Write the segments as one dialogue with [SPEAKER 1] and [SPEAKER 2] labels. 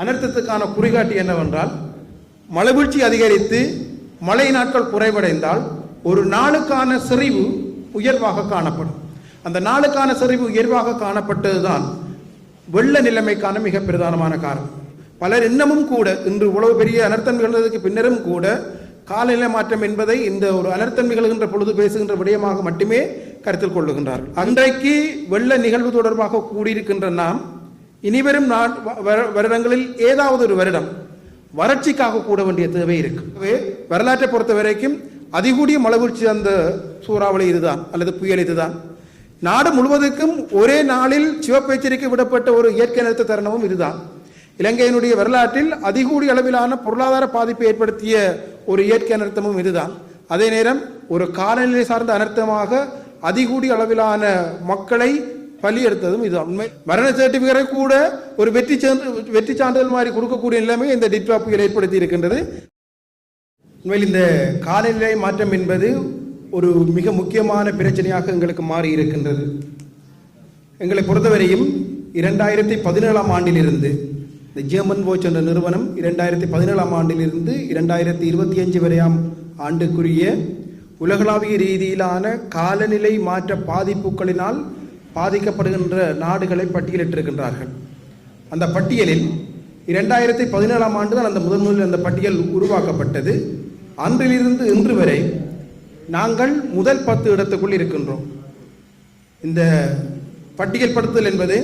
[SPEAKER 1] அனர்த்தத்துக்கான குறிகாட்டி என்னவென்றால் மழைவீழ்ச்சி அதிகரித்து மழை நாட்கள் குறைவடைந்தால் ஒரு நாளுக்கான செறிவு உயர்வாக காணப்படும். அந்த நாளுக்கான செறிவு உயர்வாக காணப்பட்டதுதான் வெள்ள நிலைமைக்கான மிக பிரதானமான காரணம். பலர் இன்னமும் கூட இன்று இவ்வளவு பெரிய அனர்த்தம் நிகழ்ந்ததுக்கு பின்னரும் கூட காலநிலை மாற்றம் என்பதை இந்த ஒரு அனர்த்தம் நிகழ்கின்ற பொழுது பேசுகின்ற விடயமாக மட்டுமே கருத்தில் கொள்ளுகின்றார்கள். அன்றைக்கு வெள்ள நிகழ்வு தொடர்பாக கூடியிருக்கின்ற நாம் இனிவரும் நாட் வ- வருடங்களில் ஏதாவது ஒரு வருடம் வறட்சிக்காக கூட வேண்டிய தேவை இருக்கு. வரலாற்றை பொறுத்த வரைக்கும் அதிகூடிய மழைவீழ்ச்சி அந்த சூறாவளி இதுதான் அல்லது புயல் இதுதான். நாடு முழுவதற்கும் ஒரே நாளில் சிவப்பு எச்சரிக்கை விடப்பட்ட ஒரு இயற்கை நிறுத்த தருணமும் இதுதான். இலங்கையினுடைய வரலாற்றில் அதிகூடிய அளவிலான பொருளாதார பாதிப்பை ஏற்படுத்திய ஒரு இயற்கை அனர்த்தமும் இதுதான். அதே நேரம் ஒரு காலநிலை சார்ந்த அனர்த்தமாக அதிகூடிய அளவிலான மக்களை பலியெடுத்ததும் இது உண்மை. மரண சர்டிபிகேட்டை கூட ஒரு வெற்றி சான்று வெற்றி சான்றிதழ் மாதிரி கொடுக்கக்கூடிய நிலைமை இந்த டிட்வா புயல் ஏற்படுத்தி இருக்கின்றது. உண்மையில் இந்த காலநிலை மாற்றம் என்பது ஒரு மிக முக்கியமான பிரச்சனையாக எங்களுக்கு மாறி இருக்கின்றது. எங்களை பொறுத்தவரையும் இரண்டாயிரத்தி பதினேழாம் ஆண்டிலிருந்து இந்த ஜேமன் வாட்ச் என்ற நிறுவனம் இரண்டாயிரத்தி பதினேழாம் ஆண்டிலிருந்து இரண்டாயிரத்தி இருபத்தி அஞ்சு வரையாம் ஆண்டுக்குரிய உலகளாவிய ரீதியிலான காலநிலை மாற்ற பாதிப்புகளினால் பாதிக்கப்படுகின்ற நாடுகளை பட்டியலிட்டிருக்கின்றார்கள். அந்த பட்டியலில் இரண்டாயிரத்தி பதினேழாம் ஆண்டு தான் அந்த முதன் முதலில் அந்த பட்டியல் உருவாக்கப்பட்டது. அன்றிலிருந்து இன்று வரை நாங்கள் முதல் பத்து இடத்துக்குள் இருக்கின்றோம். இந்த பட்டியல் படுத்தல் என்பது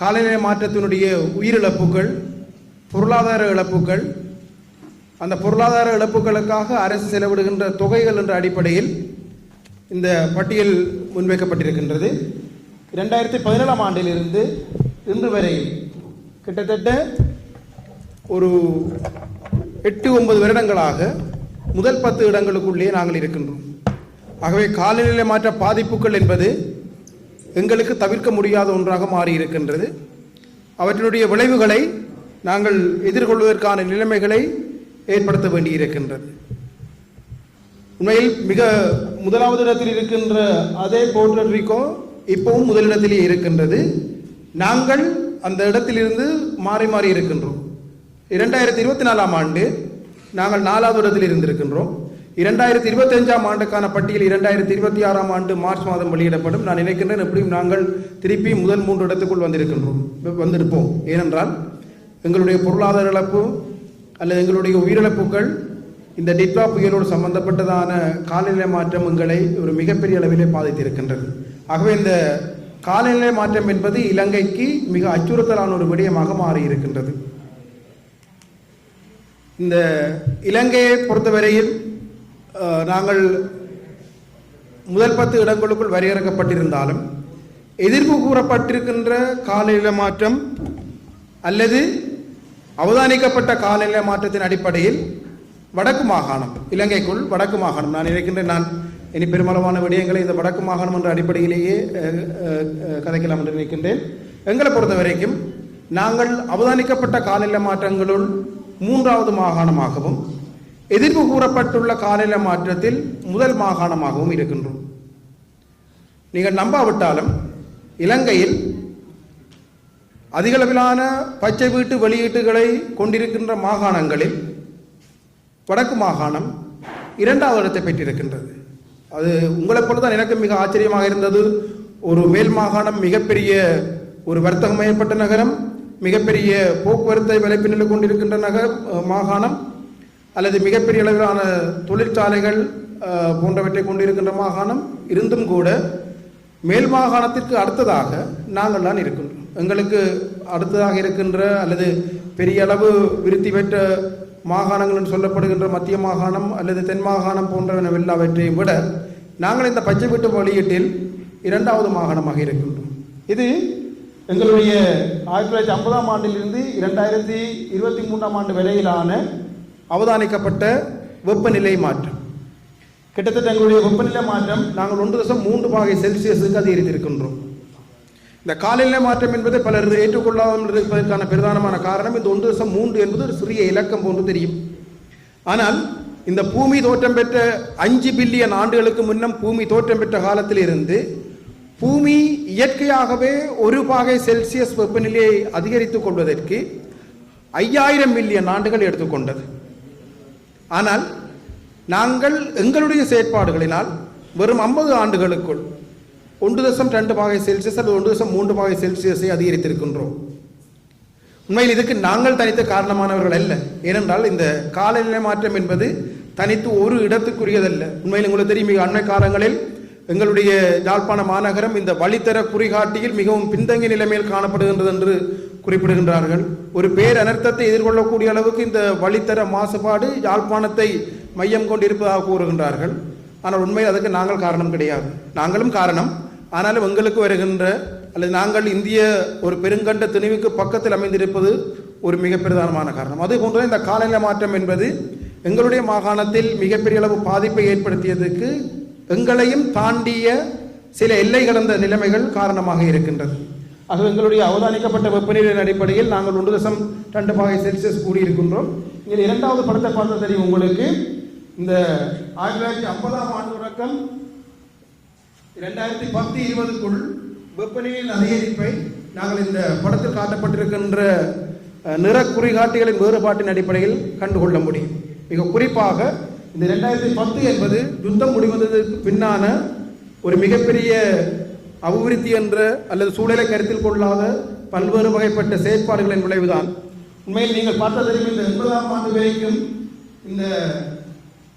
[SPEAKER 1] காலநிலை மாற்றத்தினுடைய உயிரிழப்புகள் பொருளாதார இழப்புகள் அந்த பொருளாதார இழப்புகளுக்காக அரசு செலவிடுகின்ற தொகைகள் என்ற அடிப்படையில் இந்த பட்டியல் முன்வைக்கப்பட்டிருக்கின்றது. இரண்டாயிரத்தி பதினேழாம் ஆண்டிலிருந்து இன்று வரை கிட்டத்தட்ட ஒரு எட்டு ஒன்பது வருடங்களாக முதல் பத்து இடங்களுக்குள்ளேயே நாங்கள் இருக்கின்றோம். ஆகவே காலநிலை மாற்ற பாதிப்புகள் என்பது எங்களுக்கு தவிர்க்க முடியாத ஒன்றாக மாறி இருக்கின்றது அவற்றினுடைய விளைவுகளை நாங்கள் எதிர்கொள்வதற்கான நிலைமைகளை ஏற்படுத்த வேண்டியிருக்கின்றது. உண்மையில் மிக முதலாவது இடத்தில் இருக்கின்ற அதே போர்ட்டரிக்கோ இப்பவும் முதலிடத்திலே இருக்கின்றது. நாங்கள் அந்த இடத்திலிருந்து மாறி மாறி இருக்கின்றோம். இரண்டாயிரத்தி இருபத்தி நாலாம் ஆண்டு நாங்கள் நாலாவது இடத்தில் இருந்திருக்கின்றோம். இரண்டாயிரத்தி இருபத்தி அஞ்சாம் ஆண்டுக்கான பட்டியல் இரண்டாயிரத்தி இருபத்தி ஆறாம் ஆண்டு மார்ச் மாதம் வெளியிடப்படும். நான் நினைக்கின்றேன் எப்படியும் நாங்கள் திருப்பி முதல் மூன்று இடத்துக்குள் வந்திருக்கின்றோம். வந்திருப்போம். ஏனென்றால் எங்களுடைய பொருளாதார இழப்பு அல்லது எங்களுடைய உயிரிழப்புகள் இந்த டிட்வா புயலோடு சம்பந்தப்பட்டதான காலநிலை மாற்றம் எங்களை ஒரு மிகப்பெரிய அளவிலே பாதித்திருக்கின்றது. ஆகவே இந்த காலநிலை மாற்றம் என்பது இலங்கைக்கு மிக அச்சுறுத்தலான ஒரு விடயமாக மாறி இருக்கின்றது இந்த இலங்கையை பொறுத்தவரையில் நாங்கள் முதல் பத்து இடங்களுக்குள் வரையறுக்கப்பட்டிருந்தாலும் எதிர்ப்பு கூறப்பட்டிருக்கின்ற காலநிலை மாற்றம் அல்லது அவதானிக்கப்பட்ட காலநிலை மாற்றத்தின் அடிப்படையில் வடக்கு மாகாணம் இலங்கைக்குள் வடக்கு மாகாணம். நான் நினைக்கின்றேன் நான் இனி பெருமளவான விடயங்களை இந்த வடக்கு மாகாணம் என்ற அடிப்படையிலேயே கதைக்கலாம் என்று நினைக்கின்றேன். எங்களை பொறுத்த வரைக்கும் நாங்கள் அவதானிக்கப்பட்ட காலநிலை மாற்றங்களுள் மூன்றாவது மாகாணமாகவும் எதிர்ப்பு கூறப்பட்டுள்ள காலநிலை மாற்றத்தில் முதல் மாகாணமாகவும் இருக்கின்றோம். நீங்கள் நம்பாவிட்டாலும் இலங்கையில் அதிகளவிலான பச்சை வீட்டு வெளியீட்டுகளை கொண்டிருக்கின்ற மாகாணங்களில் வடக்கு மாகாணம் இரண்டாவது இடத்தை பெற்றிருக்கின்றது. அது உங்களைப் போல தான் எனக்கு மிக ஆச்சரியமாக இருந்தது. ஒரு மேல் மாகாணம் மிகப்பெரிய ஒரு வர்த்தகம் ஏற்பட்ட நகரம் மிகப்பெரிய போக்குவரத்தை விளைப்பினில் கொண்டிருக்கின்ற நகர் மாகாணம் அல்லது மிகப்பெரிய அளவிலான தொழிற்சாலைகள் போன்றவற்றை கொண்டிருக்கின்ற மாகாணம். இருந்தும் கூட மேல் மாகாணத்திற்கு அடுத்ததாக நாங்கள் தான் இருக்கின்றோம். எங்களுக்கு அடுத்ததாக இருக்கின்ற அல்லது பெரிய அளவு விருத்தி பெற்ற மாகாணங்கள் என்று சொல்லப்படுகின்ற மத்திய மாகாணம் அல்லது தென் மாகாணம் போன்றவன எல்லாவற்றையும் விட நாங்கள் இந்த பச்சை வீட்டு வெளியீட்டில் இரண்டாவது மாகாணமாக இருக்கின்றோம். இது எங்களுடைய ஆயிரத்தி தொள்ளாயிரத்தி ஐம்பதாம் ஆண்டிலிருந்து இரண்டாயிரத்தி இருபத்தி மூன்றாம் ஆண்டு வரையிலான அவதானிக்கப்பட்ட வெப்பநிலை மாற்றம். கிட்டத்தட்ட எங்களுடைய வெப்பநிலை மாற்றம் நாங்கள் ஒன்று தசம் மூன்று பாகை செல்சியஸுக்கு அதிகரித்திருக்கின்றோம். இந்த காலநிலை மாற்றம் என்பது பலர் ஏற்றுக்கொள்ளாமல் இருப்பதற்கான பிரதானமான காரணம். இந்த ஒன்று தசம் மூன்று என்பது ஒரு சிறிய இலக்கம் போன்று தெரியும். ஆனால் இந்த பூமி தோற்றம் பெற்ற அஞ்சு பில்லியன் ஆண்டுகளுக்கு முன்னம் பூமி தோற்றம் பெற்ற காலத்திலிருந்து பூமி இயற்கையாகவே ஒரு பாகை செல்சியஸ் வெப்பநிலையை அதிகரித்துக் கொள்வதற்கு ஐயாயிரம் மில்லியன் ஆண்டுகள் எடுத்துக்கொண்டது. ஆனால் நாங்கள் எங்களுடைய செயற்பாடுகளினால் வெறும் ஐம்பது ஆண்டுகளுக்குள் ஒன்று தசம் ரெண்டு பாகை செல்சியஸ் அல்லது ஒன்று தசம் மூன்று பாகை செல்சியஸை அதிகரித்திருக்கின்றோம். உண்மையில் இதுக்கு நாங்கள் தனித்த காரணமானவர்கள் அல்ல. ஏனென்றால் இந்த காலநிலை மாற்றம் என்பது தனித்து ஒரு இடத்துக்குரியதல்ல. உண்மையில் உங்களுக்கு தெரியும் மிக அண்மை காலங்களில் எங்களுடைய யாழ்ப்பாண மாநகரம் இந்த வழித்தர குறிகாட்டியில் மிகவும் பின்தங்கிய நிலைமையில் காணப்படுகின்றது என்று குறிப்பிடுகின்றார்கள். ஒரு பேர் அனர்த்தத்தை எதிர்கொள்ளக்கூடிய அளவுக்கு இந்த வழித்தர மாசுபாடு யாழ்ப்பாணத்தை மையம் கொண்டிருப்பதாக கூறுகின்றார்கள். ஆனால் உண்மையில் அதுக்கு நாங்கள் காரணம் கிடையாது. நாங்களும் காரணம் ஆனாலும் எங்களுக்கு வருகின்ற அல்லது நாங்கள் இந்திய ஒரு பெருங்கண்ட திணிவுக்கு பக்கத்தில் அமைந்திருப்பது ஒரு மிக பிரதானமான காரணம். அதே போன்று இந்த காலநிலை மாற்றம் என்பது எங்களுடைய மாகாணத்தில் மிகப்பெரிய அளவு பாதிப்பை ஏற்படுத்தியதுக்கு எங்களையும் தாண்டிய சில எல்லை கடந்த நிலைமைகள் காரணமாக இருக்கின்றது. ஆகவே எங்களுடைய அவதானிக்கப்பட்ட வெப்பநிலையின் அடிப்படையில் நாங்கள் ஒன்று தசம் ரெண்டு பாகை செல்சியஸ் கூடியிருக்கின்றோம். இதில் இரண்டாவது படத்தை பார்த்த தெரியும் உங்களுக்கு. இந்த ஆயிரத்தி தொள்ளாயிரத்தி ஐம்பதாம் ஆண்டு தொடக்கம் இரண்டாயிரத்தி பத்து இருபதுக்குள் வெப்பநிலையின் அதிகரிப்பை நாங்கள் இந்த படத்தில் காட்டப்பட்டிருக்கின்ற நிற குறிகாட்டிகளின் வேறுபாட்டின் அடிப்படையில் கண்டுகொள்ள முடியும். மிக குறிப்பாக இந்த ரெண்டாயிரத்தி பத்து என்பது யுத்தம் முடிவதற்கு பின்னான ஒரு மிகப்பெரிய அபிவிருத்தி என்ற அல்லது சூழலை கருத்தில் கொள்ளாத பல்வேறு வகைப்பட்ட செயற்பாடுகளின் விளைவுதான். உண்மையில் நீங்கள் பார்த்ததற்கு இந்த எண்பதாம் ஆண்டு வரைக்கும் இந்த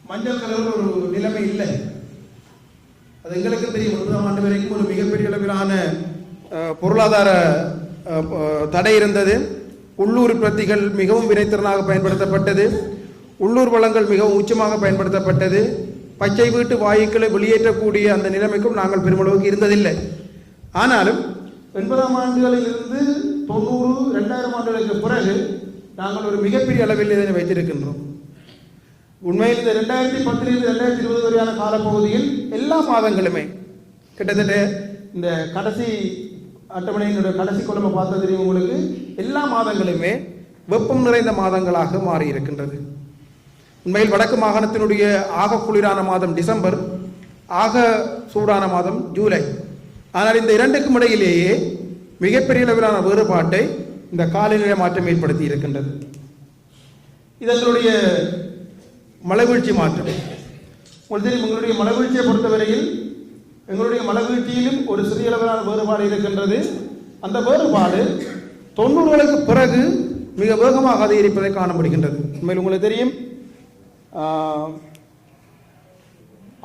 [SPEAKER 1] மஞ்சள் கலர் ஒரு நிலைமை இல்லை. அது எங்களுக்கு தெரியும் ஒன்பதாம் ஆண்டு வரைக்கும் ஒரு மிகப்பெரிய அளவிலான பொருளாதார தடை இருந்தது. உள்ளூர் பிரத்திகள் மிகவும் வினைத்திறனாக பயன்படுத்தப்பட்டது. உள்ளூர் வளங்கள் மிகவும் உச்சமாக பயன்படுத்தப்பட்டது. பச்சை வீட்டு வாயுக்களை வெளியேற்றக்கூடிய அந்த நிலைமைக்கும் நாங்கள் பெருமளவுக்கு இருந்ததில்லை. ஆனாலும் எண்பதாம் ஆண்டுகளிலிருந்து தொண்ணூறு ரெண்டாயிரம் ஆண்டுகளுக்கு பிறகு நாங்கள் ஒரு மிகப்பெரிய அளவில் இதனை வைத்திருக்கின்றோம். உண்மையில் இந்த ரெண்டாயிரத்தி பத்திலிருந்து ரெண்டாயிரத்தி இருபது வரையான காலப்பகுதியில் எல்லா மாதங்களுமே கிட்டத்தட்ட இந்த கடைசி அட்டவணையினுடைய கடைசி குழம்பை பார்த்த தெரியும் உங்களுக்கு. எல்லா மாதங்களுமே வெப்பம் நிறைந்த மாதங்களாக மாறி இருக்கின்றது. உண்மையில் வடக்கு மாகாணத்தினுடைய ஆக குளிரான மாதம் டிசம்பர் ஆக சூடான மாதம் ஜூலை. ஆனால் இந்த இரண்டுக்கும் இடையிலேயே மிகப்பெரிய அளவிலான வேறுபாட்டை இந்த காலநிலை மாற்றம் ஏற்படுத்தி இருக்கின்றது. இதனுடைய மலைவீழ்ச்சி மாற்றம். உங்களுக்கு தெரியும் எங்களுடைய மலைவீழ்ச்சியை பொறுத்தவரையில் எங்களுடைய மலைவீழ்ச்சியிலும் ஒரு சிறிய அளவிலான வேறுபாடு இருக்கின்றது. அந்த வேறுபாடு தொண்ணூறுகளுக்கு பிறகு மிக வேகமாக அதிகரிப்பதை காணப்படுகின்றது உண்மையில் உங்களுக்கு தெரியும்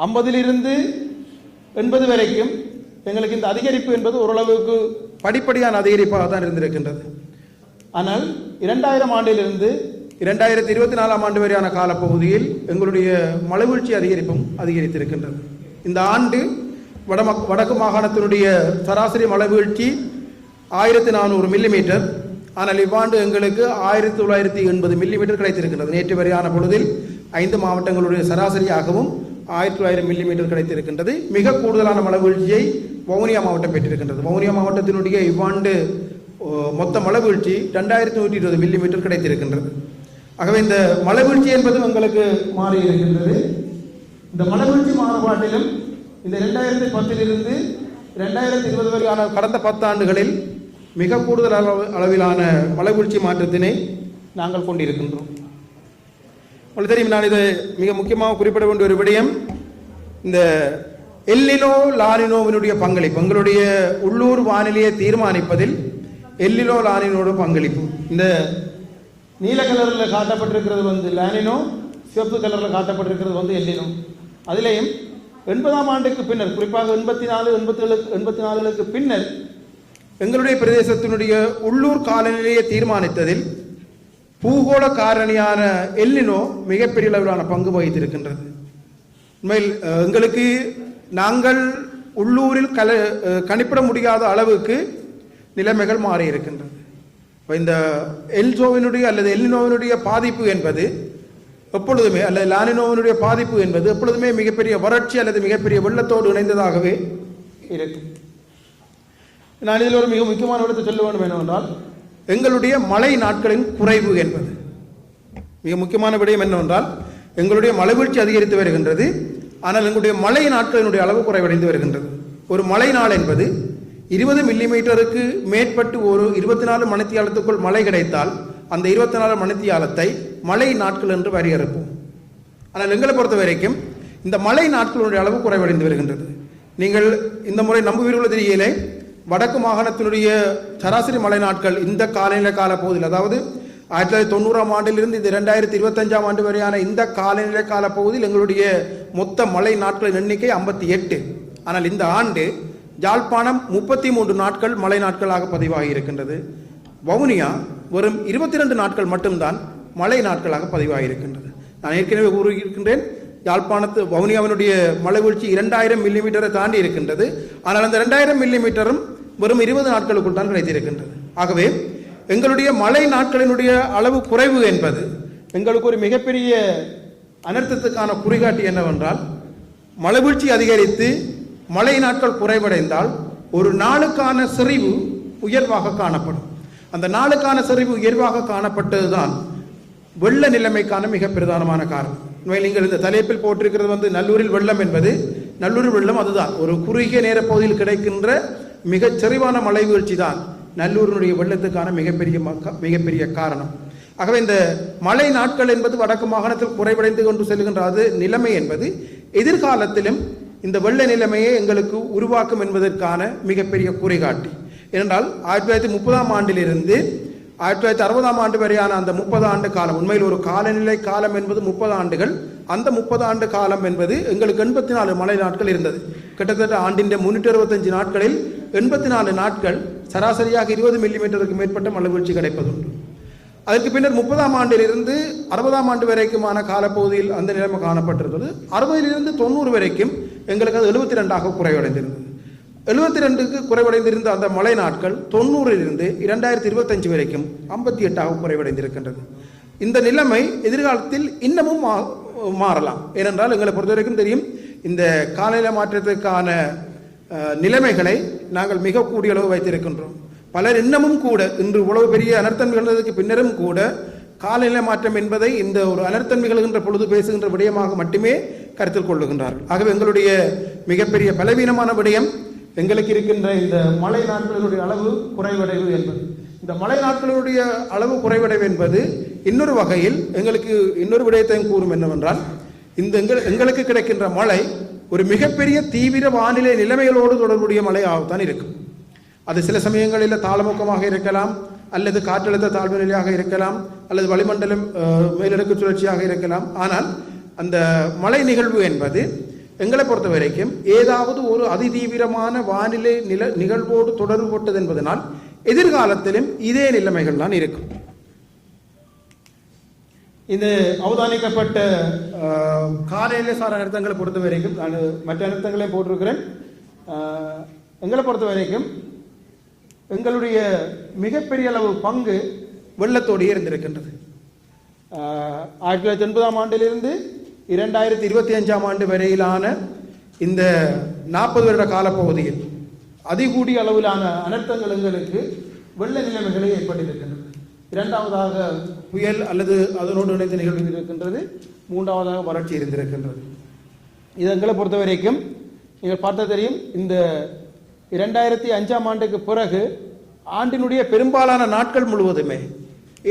[SPEAKER 1] ஐம்பதிலிருந்து எண்பது வரைக்கும் எங்களுக்கு இந்த அதிகரிப்பு என்பது ஓரளவுக்கு படிப்படியான அதிகரிப்பாக தான் இருந்திருக்கின்றது. ஆனால் இரண்டாயிரம் ஆண்டிலிருந்து இரண்டாயிரத்தி இருபத்தி நாலாம் ஆண்டு வரையான காலப்பகுதியில் எங்களுடைய மலைவீழ்ச்சி அதிகரிப்பும் அதிகரித்திருக்கின்றது. இந்த ஆண்டு வடம வடக்கு மாகாணத்தினுடைய சராசரி மலைவீழ்ச்சி ஆயிரத்தி நானூறு மில்லிமீட்டர். ஆனால் இவ்வாண்டு எங்களுக்கு ஆயிரத்தி தொள்ளாயிரத்தி எண்பது மில்லிமீட்டர் கிடைத்திருக்கின்றது. நேற்று வரையான பொழுதில் ஐந்து மாவட்டங்களுடைய சராசரியாகவும் ஆயிரத்தி தொள்ளாயிரம் மில்லிமீட்டர் கிடைத்திருக்கின்றது. மிக கூடுதலான மலைவீழ்ச்சியை வவுனியா மாவட்டம் பெற்றிருக்கின்றது. வவுனியா மாவட்டத்தினுடைய இவ்வாண்டு மொத்த மலைவீழ்ச்சி ரெண்டாயிரத்தி நூற்றி இருபது மில்லிமீட்டர் கிடைத்திருக்கின்றது. ஆகவே இந்த மழைவீழ்ச்சி என்பதும் எங்களுக்கு மாறி இருக்கின்றது. இந்த மலவீழ்ச்சி மாறுபாட்டிலும் இந்த ரெண்டாயிரத்தி பத்திலிருந்து ரெண்டாயிரத்தி இருபது வரையான கடந்த பத்தாண்டுகளில் மிக கூடுதல் அளவு அளவிலான மழைவீழ்ச்சி மாற்றத்தினை நாங்கள் கொண்டிருக்கின்றோம். உங்களுக்கு தெரியும் நான் இதை மிக முக்கியமாக குறிப்பிட வேண்டிய ஒரு விடயம் இந்த எல்லினோ லானினோவினுடைய பங்களிப்பு எங்களுடைய உள்ளூர் வானிலையை தீர்மானிப்பதில் எல்லினோ லானினோட பங்களிப்பு. இந்த நீல கலரில் காட்டப்பட்டிருக்கிறது வந்து லேனினும் சிவப்பு கலரில் காட்டப்பட்டிருக்கிறது வந்து எல்லினோ அதிலேயும் எண்பதாம் ஆண்டுக்கு பின்னர் குறிப்பாக எண்பத்தி நாலு எண்பத்தி ஏழு எண்பத்தி நாலுகளுக்கு பின்னர் எங்களுடைய பிரதேசத்தினுடைய உள்ளூர் காலநிலையை தீர்மானித்ததில் பூகோள காரணியான எல்லினோ மிகப்பெரிய அளவிலான பங்கு வகித்திருக்கின்றது. உண்மையில் எங்களுக்கு நாங்கள் உள்ளூரில் கல கணிப்பிட முடியாத அளவுக்கு நிலைமைகள் மாறி இருக்கின்றது இப்போ இந்த எல்ஜோவினுடைய அல்லது எல்லினோவினுடைய பாதிப்பு என்பது எப்பொழுதுமே அல்லது லானினோவினுடைய பாதிப்பு என்பது எப்பொழுதுமே மிகப்பெரிய வறட்சி அல்லது மிகப்பெரிய வெள்ளத்தோடு இணைந்ததாகவே இருக்கும் நான் இதில் ஒரு மிக முக்கியமான இடத்தை சொல்ல வேண்டும் என்னவென்றால் எங்களுடைய மழை நாட்களின் குறைவு என்பது. மிக முக்கியமான விடயம் என்னவென்றால் எங்களுடைய மழைவீழ்ச்சி அதிகரித்து வருகின்றது ஆனால் எங்களுடைய மழை நாட்களினுடைய அளவு குறைவடைந்து வருகின்றது. ஒரு மழை நாள் என்பது இருபது மில்லிமீட்டருக்கு மேற்பட்டு ஒரு இருபத்தி நாலு மணித்தியாலத்துக்குள் மழை கிடைத்தால் அந்த இருபத்தி நாலு மணித்தியாலத்தை மழை நாட்கள் என்று வரையறுப்போம். ஆனால் எங்களை பொறுத்த வரைக்கும் இந்த மழை நாட்களுடைய அளவு குறைவடைந்து வருகின்றது. நீங்கள் இந்த முறை நம்புவீர்களோ தெரியலே வடக்கு மாகாணத்தினுடைய சராசரி மழை நாட்கள் இந்த காலநிலை கால பகுதியில் அதாவது ஆயிரத்தி தொள்ளாயிரத்தி தொண்ணூறாம் ஆண்டிலிருந்து இந்த இரண்டாயிரத்தி இருபத்தஞ்சாம் ஆண்டு வரையான இந்த காலநிலை கால பகுதியில் எங்களுடைய மொத்த மழை நாட்களின் எண்ணிக்கை ஐம்பத்தி எட்டு. ஆனால் இந்த ஆண்டு யாழ்ப்பாணம் முப்பத்தி மூன்று நாட்கள் மழை நாட்களாக பதிவாகி இருக்கின்றது வவுனியா வெறும் இருபத்தி ரெண்டு நாட்கள் மட்டும்தான் மழை நாட்களாக பதிவாகி இருக்கின்றது நான் ஏற்கனவே கூறியிருக்கின்றேன் யாழ்ப்பாணத்து வவுனியாவினுடைய மழை வீழ்ச்சி இரண்டாயிரம் மில்லிமீட்டரை தாண்டி இருக்கின்றது. ஆனால் அந்த இரண்டாயிரம் மில்லிமீட்டரும் வெறும் இருபது நாட்களுக்குள் தான் கிடைத்திருக்கின்றது. ஆகவே எங்களுடைய மழை நாட்களினுடைய அளவு குறைவு என்பது எங்களுக்கு ஒரு மிகப்பெரிய அனர்த்தத்துக்கான குறிகாட்டி என்னவென்றால் மழை வீழ்ச்சி அதிகரித்து மழை நாட்கள் குறைவடைந்தால் ஒரு நாளுக்கான செறிவு உயர்வாக காணப்படும். அந்த நாளுக்கான செறிவு உயர்வாக காணப்பட்டதுதான் வெள்ள நிலைமைக்கான மிக பிரதானமான காரணம். உண்மையில் நீங்கள் இந்த தலைப்பில் போட்டிருக்கிறது வந்து நல்லூரில் வெள்ளம் என்பது நல்லூர் வெள்ளம் அதுதான். ஒரு குறுகிய நேர பகுதியில் கிடைக்கின்ற மிகச் செறிவான மழை வீழ்ச்சி தான் நல்லூரினுடைய வெள்ளத்துக்கான மிகப்பெரிய மக்க- மிகப்பெரிய காரணம். ஆகவே இந்த மழை நாட்கள் என்பது வடக்கு மாகாணத்தில் குறைவடைந்து கொண்டு செல்கின்ற அது நிலைமை என்பது எதிர்காலத்திலும் இந்த வெள்ள நிலைமையை எங்களுக்கு உருவாக்கும் என்பதற்கான மிகப்பெரிய குறைகாட்டி. ஏனென்றால் ஆயிரத்தி தொள்ளாயிரத்தி முப்பதாம் ஆண்டிலிருந்து ஆயிரத்தி தொள்ளாயிரத்தி அறுபதாம் ஆண்டு வரையான அந்த முப்பது ஆண்டு காலம் உண்மையில் ஒரு காலநிலை காலம் என்பது முப்பது ஆண்டுகள் அந்த முப்பது ஆண்டு காலம் என்பது எங்களுக்கு எண்பத்தி நாலு மழை நாட்கள் இருந்தது. கிட்டத்தட்ட ஆண்டின் முன்னூற்றி அறுபத்தஞ்சு நாட்களில் எண்பத்தி நாலு நாட்கள் சராசரியாக இருபது மில்லிமீட்டருக்கு மேற்பட்ட மழை வீழ்ச்சி கிடைப்பதுண்டு. அதற்கு பின்னர் முப்பதாம் ஆண்டிலிருந்து அறுபதாம் ஆண்டு வரைக்குமான காலப்பகுதியில் அந்த நிலைமை காணப்பட்டிருந்தது. அறுபதிலிருந்து தொண்ணூறு வரைக்கும் எங்களுக்கு அது எழுபத்தி ரெண்டாக குறைவடைந்திருந்தது. எழுபத்தி ரெண்டுக்கு குறைவடைந்திருந்த அந்த மழை நாட்கள் தொண்ணூறிலிருந்து இரண்டாயிரத்தி இருபத்தஞ்சு வரைக்கும் ஐம்பத்தி எட்டாக குறைவடைந்திருக்கின்றது. இந்த நிலைமை எதிர்காலத்தில் இன்னமும் மா- மாறலாம். ஏனென்றால் எங்களை பொறுத்த வரைக்கும் தெரியும் இந்த காலநிலை மாற்றத்திற்கான நிலைமைகளை நாங்கள் மிக கூடிய அளவு வைத்திருக்கின்றோம். பலர் இன்னமும் கூட இன்று இவ்வளவு பெரிய அனர்த்தம் நிகழ்ந்ததுக்கு பின்னரும் கூட காலநிலை மாற்றம் என்பதை இந்த ஒரு அனர்த்தம் நிகழ்கின்ற பொழுது பேசுகின்ற விடயமாக மட்டுமே கருத்தில் கொள்ளுகின்றார்கள். ஆகவே எங்களுடைய மிகப்பெரிய பலவீனமான விடயம் எங்களுக்கு இருக்கின்ற இந்த மழை நாட்களினுடைய அளவு குறைவடைவு என்பது. இந்த மழை நாட்களுடைய அளவு குறைவடைவு என்பது இன்னொரு வகையில் எங்களுக்கு இன்னொரு விடயத்தையும் கூறும் என்னவென்றால் இந்த எங்கள் எங்களுக்கு கிடைக்கின்ற மழை ஒரு மிகப்பெரிய தீவிர வானிலை நிலைமைகளோடு தொடர்புடைய மழையாகத்தான் இருக்கும். அது சில சமயங்களில் தாளமுக்கமாக இருக்கலாம் அல்லது காற்றழுத்த தாழ்வு நிலையாக இருக்கலாம் அல்லது வளிமண்டலம் மேலடுக்கு சுழற்சியாக இருக்கலாம். ஆனால் அந்த மழை நிகழ்வு என்பது எங்களை பொறுத்த வரைக்கும் ஏதாவது ஒரு அதிதீவிரமான வானிலை நில நிகழ்வோடு தொடர்புபட்டது என்பதனால் எதிர்காலத்திலும் இதே நிலைமைகள் தான் இருக்கும். இந்த அவதானிக்கப்பட்ட காலையில சார நிறுத்தங்களை பொறுத்த வரைக்கும் நான் மற்ற அனர்த்தங்களையும் போட்டிருக்கிறேன். எங்களை பொறுத்த வரைக்கும் எங்களுடைய மிகப்பெரிய அளவு பங்கு வெள்ளத்தோடு இருந்திருக்கின்றது. ஆயிரத்தி தொள்ளாயிரத்தி எண்பதாம் ஆண்டிலிருந்து இரண்டாயிரத்தி இருபத்தி அஞ்சாம் ஆண்டு வரையிலான இந்த நாற்பது வருட காலப்பகுதியில் அதிகூடிய அளவிலான அனர்த்தங்கள் எங்களுக்கு வெள்ள நிலைமைகளை ஏற்பட்டிருக்கின்றன இரண்டாவதாக புயல் அல்லது அதனோடு இணைந்து நிகழ்வு இருக்கின்றது. மூன்றாவதாக வறட்சி இருந்திருக்கின்றது. இது எங்களை பொறுத்த வரைக்கும் நீங்கள் பார்த்த தெரியும் இந்த இரண்டாயிரத்தி அஞ்சாம் ஆண்டுக்கு பிறகு ஆண்டினுடைய பெரும்பாலான நாட்கள் முழுவதுமே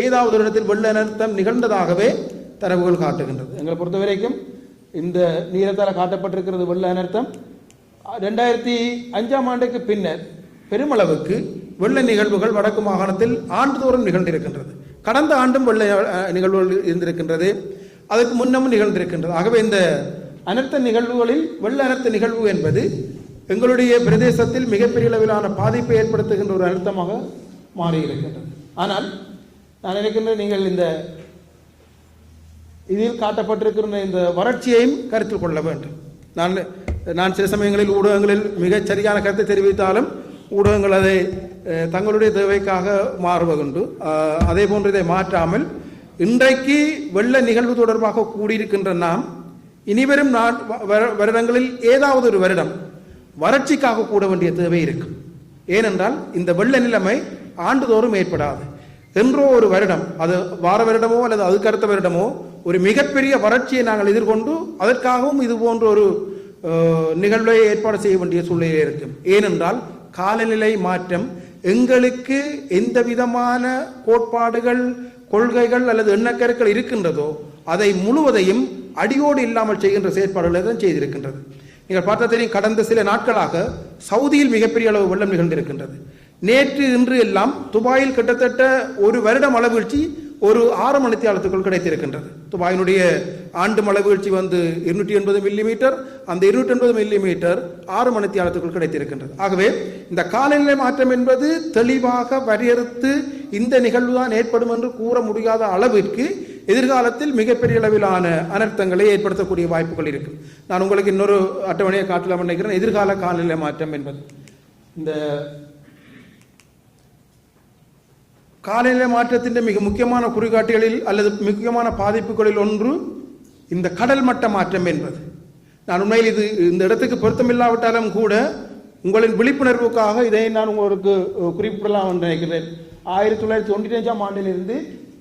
[SPEAKER 1] ஏதாவது ஒரு இடத்தில் வெள்ள அனர்த்தம் நிகழ்ந்ததாகவே தரவுகள் காட்டுகின்றது. எங்களை பொறுத்த வரைக்கும் இந்த நீரத்தால் காட்டப்பட்டிருக்கிறது வெள்ள அனர்த்தம். ரெண்டாயிரத்தி அஞ்சாம் ஆண்டுக்கு பின்னர் பெருமளவுக்கு வெள்ள நிகழ்வுகள் வடக்கு மாகாணத்தில் ஆண்டுதோறும் நிகழ்ந்திருக்கின்றது. கடந்த ஆண்டும் வெள்ள நிகழ்வுகள் இருந்திருக்கின்றது. அதற்கு முன்னமும் நிகழ்ந்திருக்கின்றது. ஆகவே இந்த அனர்த்த நிகழ்வுகளில் வெள்ள அனர்த்த நிகழ்வு என்பது எங்களுடைய பிரதேசத்தில் மிகப்பெரிய அளவிலான பாதிப்பை ஏற்படுத்துகின்ற ஒரு அனர்த்தமாக மாறியிருக்கின்றது. ஆனால் நான் நினைக்கின்ற நீங்கள் இந்த இதில் காட்டப்பட்டிருக்கிற இந்த வறட்சியையும் கருத்தில் கொள்ள வேண்டும். நான் நான் சில சமயங்களில் ஊடகங்களில் மிகச் சரியான கருத்தை தெரிவித்தாலும் ஊடகங்கள் அதை தங்களுடைய தேவைக்காக மாறுவதுண்டு. அதே போன்று இதை மாற்றாமல் இன்றைக்கு வெள்ள நிகழ்வு தொடர்பாக கூடியிருக்கின்ற நாம் இனிவரும் நாட் வ- வருடங்களில் ஏதாவது ஒரு வருடம் வறட்சிக்காக கூட வேண்டிய தேவை இருக்கும். ஏனென்றால் இந்த வெள்ள நிலைமை ஆண்டுதோறும் ஏற்படாது. என்றோ ஒரு வருடம் அது வார வருடமோ அல்லது அதுக்கடுத்த வருடமோ ஒரு மிகப்பெரிய வறட்சியை நாங்கள் எதிர்கொண்டு அதற்காகவும் இது போன்ற ஒரு நிகழ்வை ஏற்பாடு செய்ய வேண்டிய சூழ்நிலை இருக்கும். ஏனென்றால் காலநிலை மாற்றம் எங்களுக்கு எந்த விதமான கோட்பாடுகள் கொள்கைகள் அல்லது எண்ணக்கருக்கள் இருக்கின்றதோ அதை முழுவதையும் அடியோடு இல்லாமல் செய்கின்ற செயற்பாடுகளை தான் செய்திருக்கின்றது. நீங்கள் பார்த்தா தெரியும் கடந்த சில நாட்களாக சவுதியில் மிகப்பெரிய அளவு வெள்ளம் நிகழ்ந்திருக்கின்றது. நேற்று இன்று எல்லாம் துபாயில் கிட்டத்தட்ட ஒரு வருடம் அளவீழ்ச்சி ஒரு ஆறு மணித்தியாலத்துக்குள் கிடைத்திருக்கின்றது. துபாயினுடைய ஆண்டு மழை வீழ்ச்சி வந்து இருநூற்றி எண்பது மில்லி மீட்டர் அந்த இருநூற்றி எண்பது மில்லி மீட்டர் ஆறு மணித்தியாலத்துக்குள் கிடைத்திருக்கின்றது. ஆகவே இந்த காலநிலை மாற்றம் என்பது தெளிவாக வரையறுத்து இந்த நிகழ்வு தான் ஏற்படும் என்று கூற முடியாத அளவிற்கு எதிர்காலத்தில் மிகப்பெரிய அளவிலான அனர்த்தங்களை ஏற்படுத்தக்கூடிய வாய்ப்புகள் இருக்கு. நான் உங்களுக்கு இன்னொரு அட்டவணையை காட்டலாம் நினைக்கிறேன் எதிர்கால காலநிலை மாற்றம் என்பது. இந்த காலநிலை மாற்றத்தின் மிக முக்கியமான குறிகாட்டிகளில் அல்லது முக்கியமான பாதிப்புகளில் ஒன்று இந்த கடல் மட்ட மாற்றம் என்பது. நான் உண்மையில் இது இந்த இடத்துக்கு பொருத்தமில்லாவிட்டாலும் கூட உங்களின் விழிப்புணர்வுக்காக இதை நான் உங்களுக்கு குறிப்பிடலாம் என்று நினைக்கிறேன். ஆயிரத்தி தொள்ளாயிரத்தி தொண்ணூற்றி அஞ்சாம் ஆண்டிலிருந்து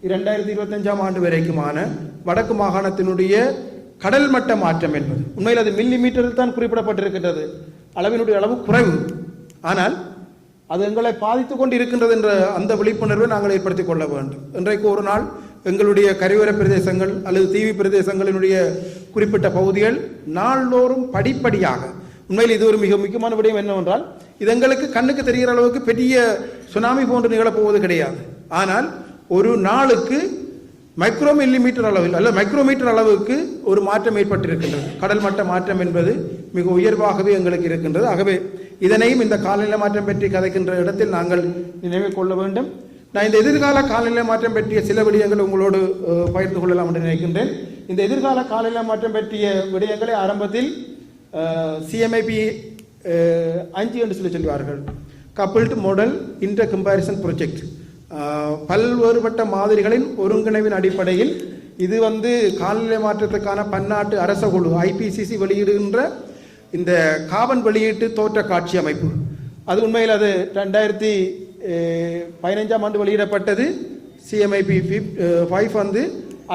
[SPEAKER 1] இரண்டாயிரத்தி இருபத்தஞ்சாம் ஆண்டு வரைக்குமான வடக்கு மாகாணத்தினுடைய கடல் மட்ட மாற்றம் என்பது. உண்மையில் அது மில்லி மீட்டரில் தான் குறிப்பிடப்பட்டிருக்கின்றது. அளவினுடைய அளவு குறைவு. ஆனால் அது எங்களை பாதித்து கொண்டு இருக்கின்றது என்ற அந்த விழிப்புணர்வை நாங்கள் ஏற்படுத்திக் கொள்ள வேண்டும். இன்றைக்கு ஒரு நாள் எங்களுடைய கரையோர பிரதேசங்கள் அல்லது தீவி பிரதேசங்களினுடைய குறிப்பிட்ட பகுதிகள் நாள்தோறும் படிப்படியாக உண்மையில் இது ஒரு மிக முக்கியமான விடயம் என்னவென்றால் இது எங்களுக்கு கண்ணுக்கு தெரிகிற அளவுக்கு பெரிய சுனாமி போன்று நிகழப்போவது கிடையாது. ஆனால் ஒரு நாளுக்கு மைக்ரோ மில்லிமீட்டர் அளவில் அல்ல மைக்ரோமீட்டர் அளவுக்கு ஒரு மாற்றம் ஏற்பட்டிருக்கின்றது. கடல் மட்ட மாற்றம் என்பது மிக உயர்வாகவே எங்களுக்கு இருக்கின்றது. ஆகவே இதனையும் இந்த காலநிலை மாற்றம் பற்றி கதைக்கின்ற இடத்தில் நாங்கள் நினைவு கொள்ள வேண்டும். நான் இந்த எதிர்கால காலநிலை மாற்றம் பற்றிய சில விடயங்கள் உங்களோடு பகிர்ந்து கொள்ளலாம் என்று நினைக்கின்றேன். இந்த எதிர்கால காலநிலை மாற்றம் பற்றிய விடயங்களை ஆரம்பத்தில் சிஎம்ஐபி அஞ்சு என்று சொல்லி சொல்வார்கள். Coupled model inter comparison project பல்வேறுபட்ட மாதிரிகளின் ஒருங்கிணைவின் அடிப்படையில் இது வந்து காலநிலை மாற்றத்துக்கான பன்னாட்டு அரச குழு ஐபிசிசி வெளியிடுகின்ற இந்த காபன் வெளியீட்டு தோற்ற காட்சி அமைப்பு. அது உண்மையில் அது ரெண்டாயிரத்தி பதினைஞ்சாம் ஆண்டு வெளியிடப்பட்டது. சிஎம்ஐபி ஃபைவ் வந்து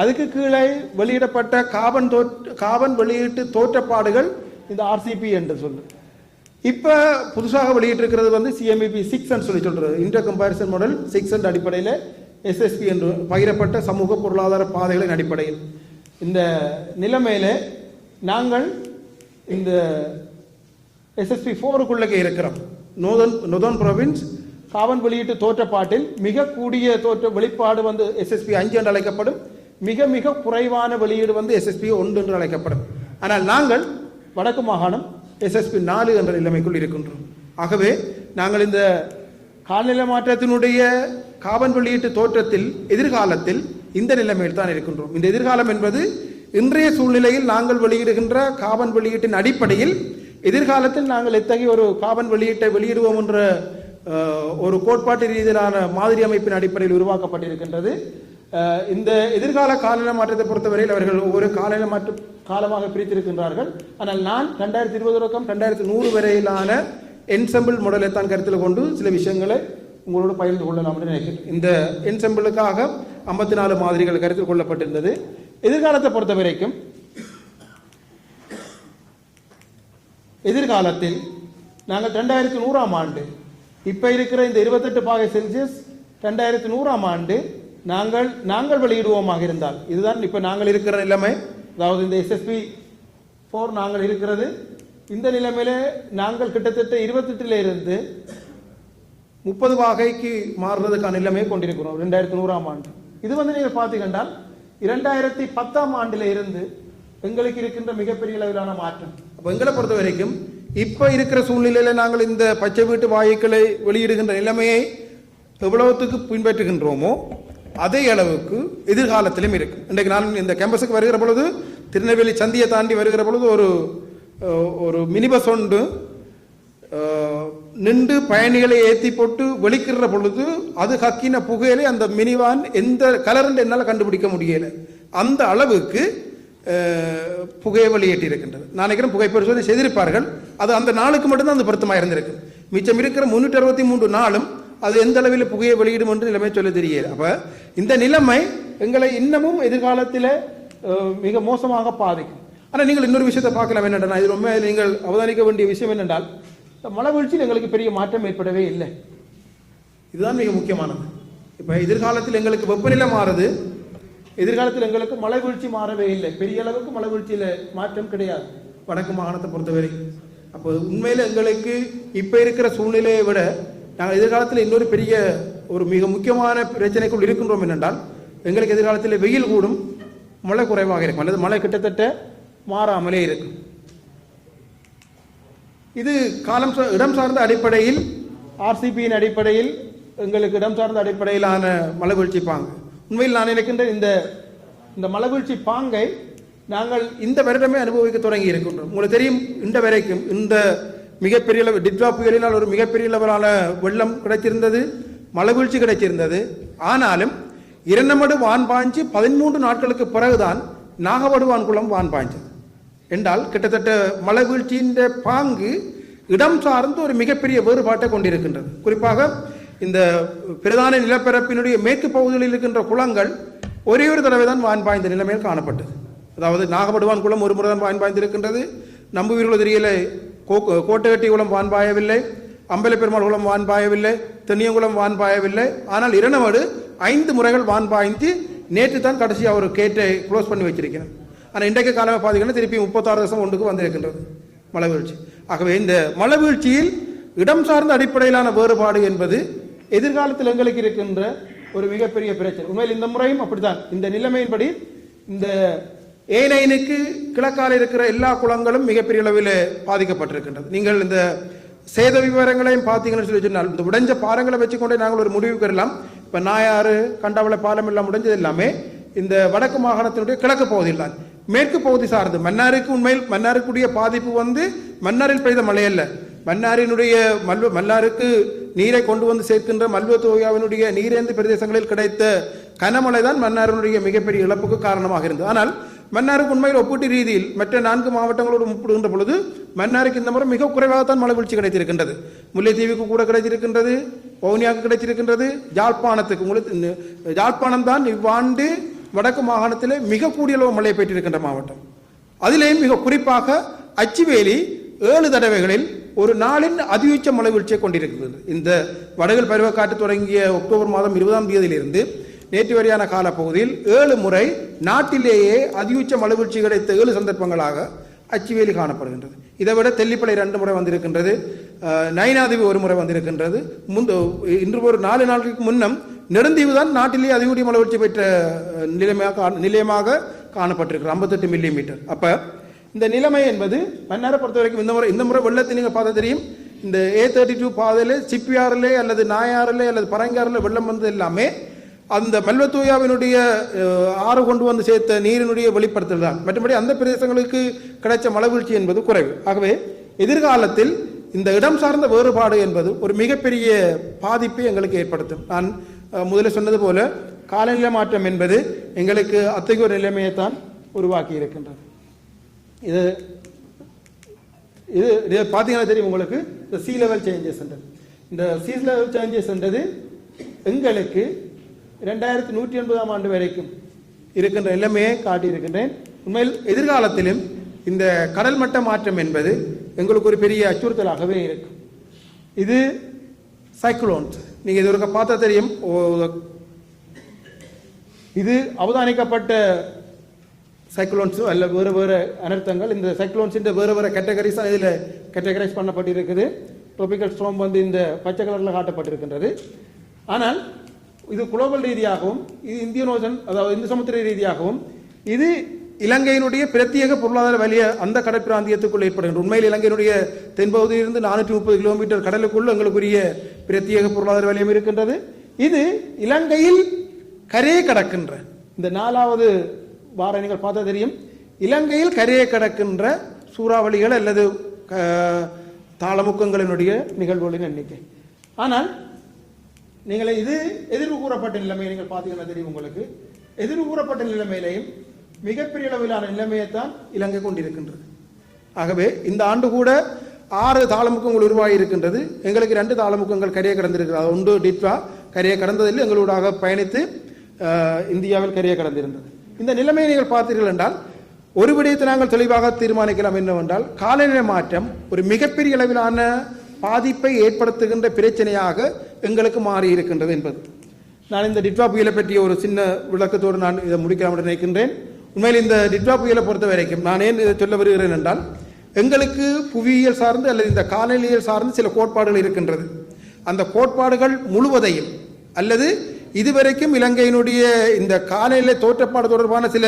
[SPEAKER 1] அதுக்கு கீழே வெளியிடப்பட்ட காபன் தோற் காபன் வெளியீட்டு தோற்றப்பாடுகள் இந்த ஆர்சிபி என்று சொல்லு. இப்போ புதுசாக வெளியிட்டிருக்கிறது வந்து சிஎம்பிபி சிக்ஸ் சொல்லி சொல்கிறது இன்டர் கம்பேரிசன் மாடல் சிக்ஸ் அடிப்படையில் எஸ்எஸ்பி என்று பகிரப்பட்ட சமூக பொருளாதார பாதைகளின் அடிப்படையில். இந்த நிலைமையில் நாங்கள் இந்த எஸ்எஸ்பி ஃபோருக்குள்ளே இருக்கிறோம். நோதன் நொதன் ப்ரொவின்ஸ் காவன் வெளியீட்டு தோற்றப்பாட்டில் மிக கூடிய தோற்ற வெளிப்பாடு வந்து எஸ்எஸ்பி அஞ்சு என்று அழைக்கப்படும். மிக மிக குறைவான வெளியீடு வந்து எஸ்எஸ்பி ஒன்று என்று அழைக்கப்படும். ஆனால் நாங்கள் வடக்கு மாகாணம் எஸ்எஸ்பி நாலு என்ற நிலைமைக்குள் இருக்கின்றோம். ஆகவே நாங்கள் இந்த காலநிலை மாற்றத்தினுடைய காபன் வெளியீட்டு தோற்றத்தில் எதிர்காலத்தில் இந்த நிலைமையில் தான் இருக்கின்றோம். இந்த எதிர்காலம் என்பது இன்றைய சூழ்நிலையில் நாங்கள் வெளியிடுகின்ற காபன் வெளியீட்டின் அடிப்படையில் எதிர்காலத்தில் நாங்கள் எத்தகைய ஒரு காபன் வெளியீட்டை வெளியிடுவோம் என்ற ஒரு கோட்பாட்டு ரீதியிலான மாதிரி அமைப்பின் அடிப்படையில் உருவாக்கப்பட்டிருக்கின்றது. இந்த எதிர்கால காலநிலை மாற்றத்தை பொறுத்தவரையில் அவர்கள் ஒவ்வொரு காலநிலை மாற்ற காலமாக பிரித்திருக்கின்றார்கள். ஆனால் நான் ரெண்டாயிரத்தி இருபது தொடக்கம் ரெண்டாயிரத்தி நூறு வரையிலான என்சம்பிள் மாடலை தான் கருத்தில் கொண்டு சில விஷயங்களை உங்களோடு பகிர்ந்து கொள்ளலாம் என்று நினைக்கிறேன். இந்த என்சம்பிளுக்காக ஐம்பத்தி நாலு மாதிரிகள் கருத்தில் கொள்ளப்பட்டிருந்தது. எதிர்காலத்தை பொறுத்த வரைக்கும் எதிர்காலத்தில் நாங்கள் ரெண்டாயிரத்தி நூறாம் ஆண்டு இப்போ இருக்கிற இந்த இருபத்தெட்டு பாகை செல்சியஸ் ரெண்டாயிரத்தி நூறாம் ஆண்டு நாங்கள் நாங்கள் வெளியிடுவோமாக இருந்தால். இதுதான் இப்போ நாங்கள் இருக்கிற நிலைமை. அதாவது இந்த எஸ்எஸ்பி ஃபோர் நாங்கள் இருக்கிறது. இந்த நிலைமையில நாங்கள் கிட்டத்தட்ட இருபத்தெட்டுல இருந்து முப்பது வகைக்கு மாறுறதுக்கான நிலைமையை கொண்டிருக்கிறோம் ரெண்டாயிரத்தி நூறாம் ஆண்டு. இது வந்து நீங்கள் பார்த்தீங்கன்னா இரண்டாயிரத்தி பத்தாம் ஆண்டில் இருந்து எங்களுக்கு இருக்கின்ற மிகப்பெரிய அளவிலான மாற்றம். அப்போ எங்களை பொறுத்த வரைக்கும் இப்போ இருக்கிற சூழ்நிலையில நாங்கள் இந்த பச்சை வீட்டு வாயுக்களை வெளியிடுகின்ற நிலைமையை எவ்வளவுத்துக்கு பின்பற்றுகின்றோமோ அதே அளவுக்கு எதிர்காலத்திலும் இருக்கு. இன்றைக்கு நான் இந்த கேம்பஸுக்கு வருகிற பொழுது திருநெல்வேலி சந்தியை தாண்டி வருகிற பொழுது ஒரு ஒரு மினி பஸ் ஒன்று நின்று பயணிகளை ஏற்றி போட்டு வெளிக்கிற பொழுது அது கக்கின புகையிலே அந்த மினிவான் எந்த கலர் என்னால் கண்டுபிடிக்க முடியலை. அந்த அளவுக்கு புகையை வெளியேற்றி இருக்கின்றது நான் நினைக்கிறேன் புகை பரிசோதனை செய்திருப்பார்கள். அது அந்த நாளுக்கு மட்டும்தான் அந்த பொருத்தமாக இருந்திருக்கு மிச்சம் இருக்கிற முன்னூற்றி அறுபத்தி மூன்று நாளும் அது எந்த அளவில் புகையை வெளியிடும் என்று நிலைமை சொல்ல தெரியல. அப்போ இந்த நிலைமை எங்களை இன்னமும் எதிர்காலத்தில் மிக மோசமாக பாதிக்கும். ஆனால் நீங்கள் இன்னொரு விஷயத்தை பார்க்கலாம் என்னென்னா இது ரொம்ப நீங்கள் அவதானிக்க வேண்டிய விஷயம் என்னென்றால் இந்த மழை வீழ்ச்சியில் எங்களுக்கு பெரிய மாற்றம் ஏற்படவே இல்லை. இதுதான் மிக முக்கியமானது. இப்போ எதிர்காலத்தில் எங்களுக்கு வெப்பநிலை மாறுது. எதிர்காலத்தில் எங்களுக்கு மழை வீழ்ச்சி மாறவே இல்லை. பெரிய அளவுக்கு மழை வீழ்ச்சியில் மாற்றம் கிடையாது. வடக்கு மாகாணத்தை பொறுத்தவரை. அப்போ உண்மையில் எங்களுக்கு இப்போ இருக்கிற சூழ்நிலையை விட நாங்கள் எதிர்காலத்தில் இன்னொரு பெரிய ஒரு மிக முக்கியமான பிரச்சனைக்குள் இருக்கின்றோம் என்னென்றால் எங்களுக்கு எதிர்காலத்தில் வெயில் கூடும் மழை குறைவாக இருக்கும். அல்லது மழை கிட்டத்தட்ட மாறாமலே இருக்கும். இது காலம் இடம் சார்ந்த அடிப்படையில் ஆர்சிபியின் அடிப்படையில் எங்களுக்கு இடம் சார்ந்த அடிப்படையிலான மலைவீழ்ச்சி பாங்கு. உண்மையில் நான் நினைக்கின்ற இந்த இந்த மலைவீழ்ச்சி பாங்கை நாங்கள் இந்த வருடமே அனுபவிக்க தொடங்கி இருக்கின்றோம். உங்களுக்கு தெரியும் இந்த வரைக்கும் இந்த மிகப்பெரிய டிட்வா புயலினால் ஒரு மிகப்பெரிய அளவிலான வெள்ளம் கிடைத்திருந்தது மலவீழ்ச்சி கிடைத்திருந்தது. ஆனாலும் இரண்டமடு வான் பாய்ஞ்சு பதிமூன்று நாட்களுக்கு பிறகுதான் நாகவடுவான் குளம் வான் பாய்ஞ்சது. என்றால் கிட்டத்தட்ட மலை வீழ்ச்சியின் பாங்கு இடம் சார்ந்து ஒரு மிகப்பெரிய வேறுபாட்டை கொண்டிருக்கின்றது. குறிப்பாக இந்த பிரதான நிலப்பரப்பினுடைய மேற்கு பகுதிகளில் இருக்கின்ற குளங்கள் ஒரே ஒரு தடவை தான் வான் பாய்ந்த நிலைமையில் காணப்பட்டது. அதாவது நாகப்படுவான் குளம் ஒரு முறை தான் வான் பாய்ந்திருக்கின்றது. நம்புவீர்களோ தெரியல. கோ- குளம் வான் பாயவில்லை. அம்பலப்பெருமாள் குளம் வான் பாயவில்லை. தென்னியங்குளம் வான் பாயவில்லை. ஆனால் இரணவாடு ஐந்து முறைகள் வான் பாய்ந்து நேற்று தான் கடைசி அவர் கேட்டை க்ளோஸ் பண்ணி வச்சிருக்கிறேன் ஆனால் இன்றைக்கு காலமாக பார்த்தீங்கன்னா திருப்பி முப்பத்தாறு வருஷம் ஒன்றுக்கு வந்திருக்கின்றது மழை வீழ்ச்சி. ஆகவே இந்த மழை வீழ்ச்சியில் இடம் சார்ந்த அடிப்படையிலான வேறுபாடு என்பது எதிர்காலத்தில் எங்களுக்கு இருக்கின்ற ஒரு மிகப்பெரிய பிரச்சனை. உண்மையில் இந்த முறையும் அப்படித்தான். இந்த நிலைமையின்படி இந்த ஏனைனுக்கு கிழக்கால இருக்கிற எல்லா குளங்களும் மிகப்பெரிய அளவில் பாதிக்கப்பட்டிருக்கின்றது. நீங்கள் இந்த சேத விவரங்களையும் பார்த்தீங்கன்னு சொல்லி சொன்னால் இந்த உடைஞ்ச பாறங்களை வச்சுக்கொண்டே நாங்கள் ஒரு முடிவுக்கு வரலாம் இப்போ நாயாறு கண்டாவளை பாலம் எல்லாம் உடைஞ்சது எல்லாமே இந்த வடக்கு மாகாணத்தினுடைய கிழக்கு பகுதியில் தான் மேற்கு பகுதி சார்ந்து மன்னாருக்கு உண்மையில் மன்னாருக்குரிய பாதிப்பு வந்து மன்னாரில் பெய்த மழை அல்ல மன்னாரினுடைய மல்வ மன்னாருக்கு நீரை கொண்டு வந்து சேர்க்கின்ற மல்வ தொகையாவினுடைய நீரேந்து பிரதேசங்களில் கிடைத்த கனமழை தான் மன்னாரினுடைய மிகப்பெரிய இழப்புக்கு காரணமாக இருந்தது. ஆனால் மன்னாருக்கு உண்மையில் ஒப்பீட்டு ரீதியில் மற்ற நான்கு மாவட்டங்களோடு ஒப்பிடுகின்ற பொழுது மன்னாருக்கு இந்த முறை மிக குறைவாகத்தான் மழை வீழ்ச்சி கிடைத்திருக்கின்றது. முல்லைத்தீவுக்கு கூட கிடைத்திருக்கின்றது வவுனியாவுக்கு கிடைத்திருக்கின்றது யாழ்ப்பாணத்துக்கு உங்களுக்கு ஜாழ்ப்பாணம் யாழ்ப்பாணம் தான் இவ்வாண்டு வடக்கு மாகாணத்தில் மிக கூடிய அளவு மழை பெற்றிருக்கின்ற மாவட்டம். அதிலேயும் மிக குறிப்பாக அச்சுவேலி ஏழு தடவைகளில் ஒரு நாளின் அதியுச்ச மழை வீழ்ச்சியை கொண்டிருக்கிறது. இந்த வடகில் பருவக்காற்று தொடங்கிய அக்டோபர் மாதம் இருபதாம் தேதியிலிருந்து நேற்று வரையான காலப்பகுதியில் ஏழு முறை நாட்டிலேயே அதியுச்ச மழை கிடைத்த ஏழு சந்தர்ப்பங்களாக அச்சுவேலி காணப்படுகின்றது. இதை விட தெல்லிப்பளை ரெண்டு முறை வந்திருக்கின்றது நயனாதீவு ஒரு முறை வந்திருக்கின்றது. முந்து இன்று ஒரு நாலு நாட்களுக்கு முன்னம் நெடுந்தீவு தான் நாட்டிலேயே அதிகூடிய மழை பெற்ற நிலைமையாக கா- நிலையமாக காணப்பட்டிருக்கு ஐம்பத்தெட்டு மில்லி மீட்டர் அப்போ இந்த நிலைமை என்பது மன்னாரை பொறுத்த வரைக்கும் இந்த முறை இந்த முறை வெள்ளத்தை நீங்கள் பார்த்தா தெரியும். இந்த ஏ தேர்ட்டி டூ பாதையில் சிப்பியாறுலே அல்லது நாயாறுலே அல்லது பரங்காறில் வெள்ளம் வந்தது எல்லாமே அந்த மல்வத்தூயாவினுடைய ஆறு கொண்டு வந்து சேர்த்த நீரினுடைய வெளிப்படுத்தல் தான். மற்றபடி அந்த பிரதேசங்களுக்கு கிடைச்ச மலவீழ்ச்சி என்பது குறைவு. ஆகவே எதிர்காலத்தில் இந்த இடம் சார்ந்த வேறுபாடு என்பது ஒரு மிகப்பெரிய பாதிப்பை எங்களுக்கு ஏற்படுத்தும். நான் முதலில் முதல்ல சொன்னது போல காலநிலை மாற்றம் என்பது எங்களுக்கு அத்தகைய ஒரு நிலைமையைத்தான் உருவாக்கி இருக்கின்றது. இது இது இது பார்த்தீங்கன்னா தெரியும் உங்களுக்கு. இந்த சி லெவல் சேஞ்சஸ் இந்த சி லெவல் சேஞ்சஸ்ன்றது எங்களுக்கு இரண்டாயிரத்தி நூற்றி எண்பதாம் ஆண்டு வரைக்கும் இருக்கின்ற நிலைமையை காட்டியிருக்கின்றேன். உண்மையில் எதிர்காலத்திலும் இந்த கடல் மட்ட மாற்றம் என்பது எங்களுக்கு ஒரு பெரிய அச்சுறுத்தலாகவே இருக்கும். இது சைக்ளோன்ஸ் நீங்கள் இது ஒரு பார்த்தா தெரியும். ஓ- இது அவதானிக்கப்பட்ட சைக்ளோன்ஸ் அல்ல வேறு வேறு அனர்த்தங்கள். இந்த சைக்ளோன்ஸின் வேறு வேறு கேட்டகரிஸ் தான் இதில் கேட்டகரைஸ் பண்ணப்பட்டிருக்குது. ட்ரோபிக்கல் ஸ்ட்ரோம் வந்து இந்த பச்சை கலரில் காட்டப்பட்டிருக்கின்றது. ஆனால் இது குளோபல் ரீதியாகவும் இது இந்தியன் ஓசன் அதாவது இந்து சமுத்திர ரீதியாகவும் இது இலங்கையினுடைய பிரத்யேக பொருளாதார வலியை அந்த கடற்பிராந்தியத்துக்குள் ஏற்படுகின்ற உண்மையில் இலங்கையினுடைய தென்பகுதியிலிருந்து நானூற்றி முப்பது கிலோமீட்டர் கடலுக்குள் எங்களுக்குரிய பிரத்யேக பொருளாதார வலயம் இருக்கின்றது. இது இலங்கையில் கரையை கடக்கின்ற இந்த நாலாவது வார நீங்கள் பார்த்தா தெரியும். இலங்கையில் கரையை கடக்கின்ற சூறாவளிகள் அல்லது தாளமுக்கங்களினுடைய நிகழ்வுகளின் எண்ணிக்கை. ஆனால் நீங்கள் இது எதிர்வு கூறப்பட்ட நிலைமையை நீங்கள் பார்த்தீங்கன்னா தெரியும் உங்களுக்கு. எதிர்வு கூறப்பட்ட நிலைமையிலையும் மிகப்பெரிய அளவிலான நிலைமையை தான் இலங்கை கொண்டிருக்கின்றது. ஆகவே இந்த ஆண்டு கூட ஆறு தாளமுக்கங்கள் உருவாகி இருக்கின்றது எங்களுக்கு ரெண்டு தாளமுக்கங்கள் கரையை கடந்திருக்கிறது. ஒன்று டிட்வா கரையை கடந்ததில் எங்களூடாக பயணித்து இந்தியாவில் கரையை கடந்திருந்தது. இந்த நிலைமையை நீங்கள் பார்த்தீர்கள் என்றால் ஒரு விடயத்தை நாங்கள் தெளிவாக தீர்மானிக்கலாம் என்னவென்றால் காலநிலை மாற்றம் ஒரு மிகப்பெரிய அளவிலான பாதிப்பை ஏற்படுத்துகின்ற பிரச்சனையாக எங்களுக்கு மாறி இருக்கின்றது என்பது. நான் இந்த டிட்வா புயலை பற்றிய ஒரு சின்ன விளக்கத்தோடு நான் இதை முடிக்கலாம் என்று நினைக்கின்றேன். உண்மையில் இந்த டிட்வா புயலை பொறுத்த வரைக்கும் நான் ஏன் இதை சொல்ல வருகிறேன் என்றால் எங்களுக்கு புவியியல் சார்ந்து அல்லது இந்த காலநிலையியல் சார்ந்து சில கோட்பாடுகள் இருக்கின்றது. அந்த கோட்பாடுகள் முழுவதையும் அல்லது இதுவரைக்கும் இலங்கையினுடைய இந்த காலநிலை தோற்றப்பாடு தொடர்பான சில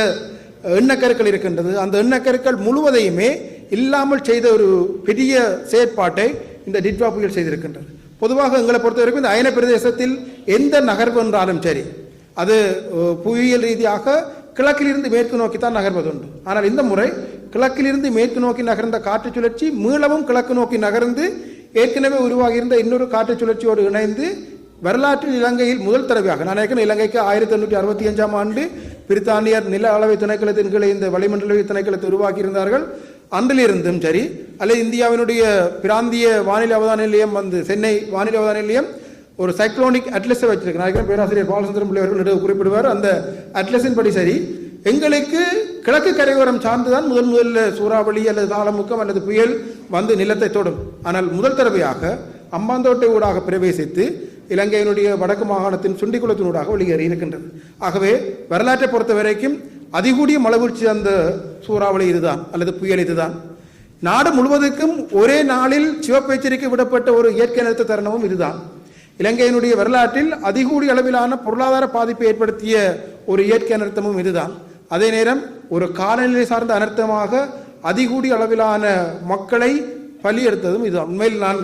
[SPEAKER 1] எண்ணக்கருக்கள் இருக்கின்றது. அந்த எண்ணக்கருக்கள் முழுவதையுமே இல்லாமல் செய்த ஒரு பெரிய செயற்பாட்டை இந்த டிட்வா புயல் செய்திருக்கின்றது. பொதுவாக எங்களை பொறுத்த வரைக்கும் இந்த அயன பிரதேசத்தில் எந்த நகர்வு என்றாலும் சரி அது புவியியல் ரீதியாக கிழக்கிலிருந்து மேற்கு நோக்கி தான் நகர்வதுண்டு ஆனால் இந்த முறை கிழக்கிலிருந்து மேற்கு நோக்கி நகர்ந்த காற்று சுழற்சி மீளவும் கிழக்கு நோக்கி நகர்ந்து ஏற்கனவே உருவாகியிருந்த இன்னொரு காற்று சுழற்சியோடு இணைந்து வரலாற்றில் இலங்கையில் முதல் தடவையாக நான் ஏற்கனவே இலங்கைக்கு ஆயிரத்தி எண்ணூற்றி அறுபத்தி அஞ்சாம் ஆண்டு பிரித்தானியர் நில அளவை திணைக்களத்தின் கீழே இந்த வளிமண்டலவை திணைக்களத்தை உருவாக்கியிருந்தார்கள். அன்றிலிருந்தும் சரி அல்லது இந்தியாவினுடைய பிராந்திய வானிலை அவதான நிலையம் வந்து சென்னை வானிலை அவதான நிலையம் ஒரு சைக்ளோனிக் அட்லஸை வச்சிருக்கு பேராசிரியர் பாலசந்திரம் பிள்ளை அவர்கள் குறிப்பிடுவார். அந்த அட்லஸின் படி சரி எங்களுக்கு கிழக்கு கரையோரம் சார்ந்துதான் முதன் முதல்ல சூறாவளி அல்லது தாளமுக்கம் அல்லது புயல் வந்து நிலத்தை தொடும். ஆனால் முதல் தடவையாக அம்பாந்தோட்டை ஊடாக பிரவேசித்து இலங்கையினுடைய வடக்கு மாகாணத்தின் சுண்டிக்குளத்தினூடாக வெளியேறி இருக்கின்றது ஆகவே வரலாற்றை பொறுத்த வரைக்கும் அதிகூடிய மழை அந்த சூறாவளி இதுதான் அல்லது புயல் இதுதான். நாடு முழுவதற்கும் ஒரே நாளில் சிவப்பெச்சரிக்கை விடப்பட்ட ஒரு இயற்கை நிறுத்த தருணமும் இதுதான். இலங்கையினுடைய வரலாற்றில் அதிகூடிய அளவிலான பொருளாதார பாதிப்பை ஏற்படுத்திய ஒரு இயற்கை அனர்த்தமும் இதுதான். அதே நேரம் ஒரு காலநிலை சார்ந்த அனர்த்தமாக அதிகூடிய அளவிலான மக்களை பலி எடுத்ததும் இதுதான். உண்மையில் நான்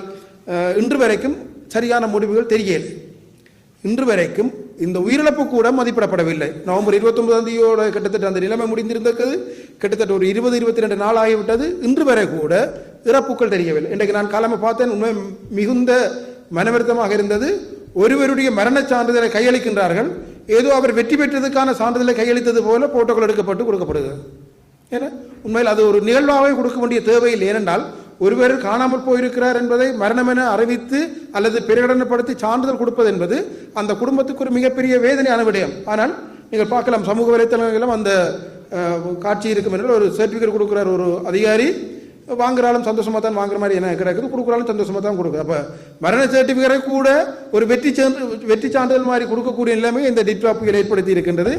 [SPEAKER 1] இன்று வரைக்கும் சரியான முடிவுகள் தெரியல இன்று வரைக்கும் இந்த உயிரிழப்பு கூட மதிப்பிடப்படவில்லை. நவம்பர் இருபத்தொன்பதாம் தேதியோட கிட்டத்தட்ட அந்த நிலைமை முடிந்திருந்திருக்கிறது. கிட்டத்தட்ட ஒரு இருபது இருபத்தி ரெண்டு நாள் ஆகிவிட்டது. இன்று வரை கூட இறப்புக்கள் தெரியவில்லை. இன்றைக்கு நான் காலமை பார்த்தேன் உண்மை மிகுந்த மனவருத்தமாக இருந்தது. ஒருவருடைய மரணச் சான்றிதழை கையளிக்கின்றார்கள். ஏதோ அவர் வெற்றி பெற்றதுக்கான சான்றிதழை கையளித்தது போல போட்டோக்கள் எடுக்கப்பட்டு கொடுக்கப்படுகிறது. ஏன்னா உண்மையில் அது ஒரு நிகழ்வாகவே கொடுக்க வேண்டிய தேவையில்லை ஏனென்றால் ஒருவர் காணாமல் போயிருக்கிறார் என்பதை மரணம் என அறிவித்து அல்லது பிரகடனப்படுத்தி சான்றிதழ் கொடுப்பது என்பது அந்த குடும்பத்துக்கு ஒரு மிகப்பெரிய வேதனையான விடயம். ஆனால் நீங்கள் பார்க்கலாம் சமூக வலைத்தளங்களிலும் அந்த காட்சி இருக்கும் என்றால் ஒரு சர்டிஃபிகேட் கொடுக்குறார் ஒரு அதிகாரி. வாங்குறாலும் சந்தோஷமாக தான் வாங்குற மாதிரி என்ன கிடைக்குது? கொடுக்குறாலும் சந்தோஷமாக தான் கொடுக்குது. அப்போ மரண சர்டிஃபிகேட்டை கூட ஒரு வெற்றி சான்று வெற்றி சான்றிதழ் மாதிரி கொடுக்கக்கூடிய நிலைமை இந்த டிட்வா புயல் ஏற்படுத்தி இருக்கின்றது.